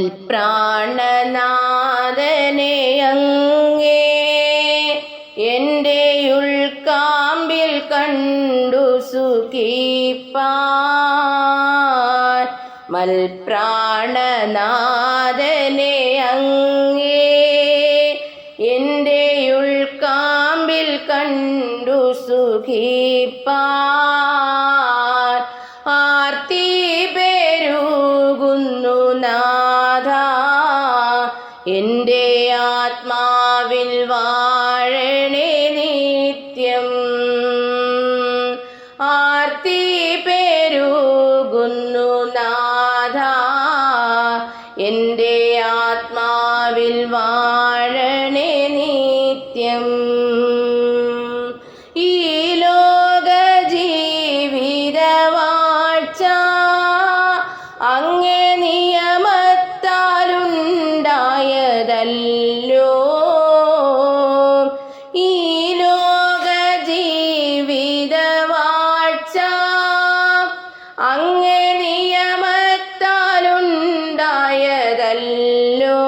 പ്രാണനാഥനെ അങ്ങേ. എന്റെ ഉൾക്കാമ്പിൽ കണ്ടു സുഖിപ്പാൻ. മൽപ്രാണനാഥനെ അങ്ങേ. എന്റെ ഉൾക്കാമ്പിൽ കണ്ടു സുഖിപ്പാൻ. വാഴണേ നിത്യം. ആർത്തി പേരുകുന്നു നാഥ. എന്റെ ആത്മാവിൽ വാഴണേ നിത്യം. നിയമത്താലുണ്ടായതല്ലോ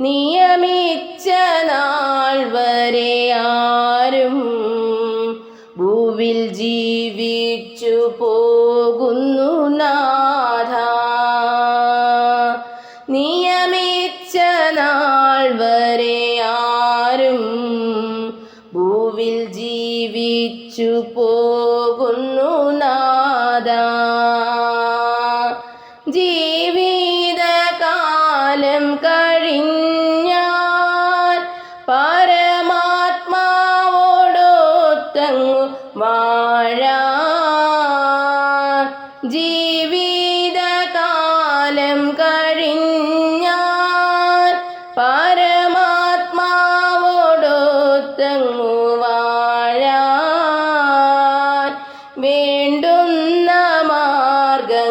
നിയമിച്ച നാൾ വരെ ആരും ഭൂവിൽ ജീവിച്ചു പോകുന്നു നാഥ. നിയമിച്ച നാൾ വരെ ആരും ഭൂവിൽ ജീവിച്ചു ജീവിതകാലം കഴിഞ്ഞാൽ പരമാത്മാവോടൊത്തങ്ങു വാഴാൻ വേണ്ടുന്ന മാർഗങ്ങളൂതി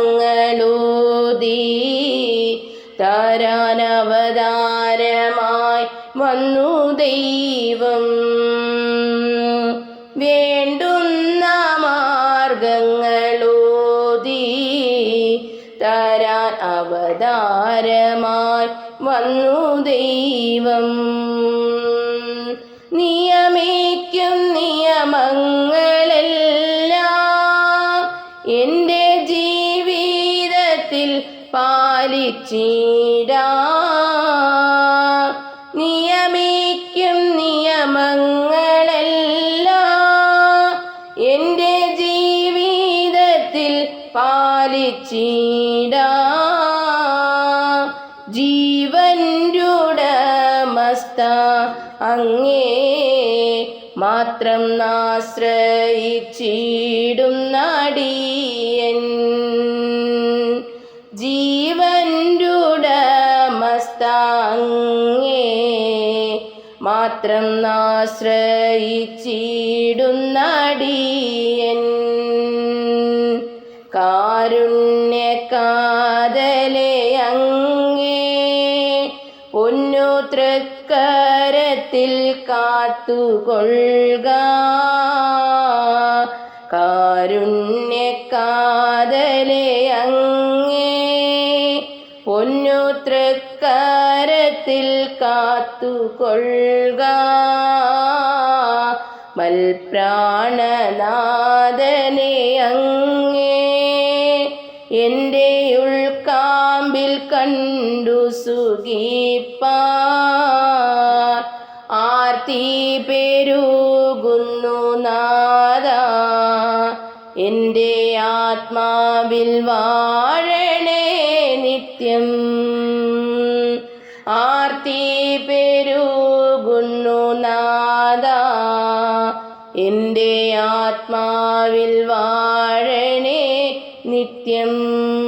തരാനവതാരമായി വന്നു ദൈവം. മാർഗങ്ങളൂതി തരാൻ അവതാരമായി വന്നു ദൈവം. നിയമിക്കും നിയമങ്ങളെല്ലാം എന്റെ ജീവിതത്തിൽ പാലിച്ചിടാ പാലിച്ചിടാ ജീവന്റെ അങ്ങേ മാത്രം ആശ്രയിച്ചിടുന്നടിയൻ അങ്ങേ മാത്രം ആശ്രയിച്ചിടുന്നടിയൻ കാരുണ്യക്കാതലെ അങ്ങേ. പൊന്നു തൃക്കരത്തിൽ കാത്തുകൊള്ളുക. കാരുണ്യക്കാതലെ അങ്ങേ. പൊന്നു തൃക്കരത്തിൽ കാത്തുകൊള്ളുക. ഉൾക്കാമ്പിൽ കണ്ടു സുഖിപ്പാ ആർത്തി പെരുകുന്നു നാദ. എന്റെ ആത്മാവിൽ വാഴണേ നിത്യം. ആർത്തി പെരുകുന്നു നാദ. എന്റെ ആത്മാവിൽ വാഴണേ നിത്യം.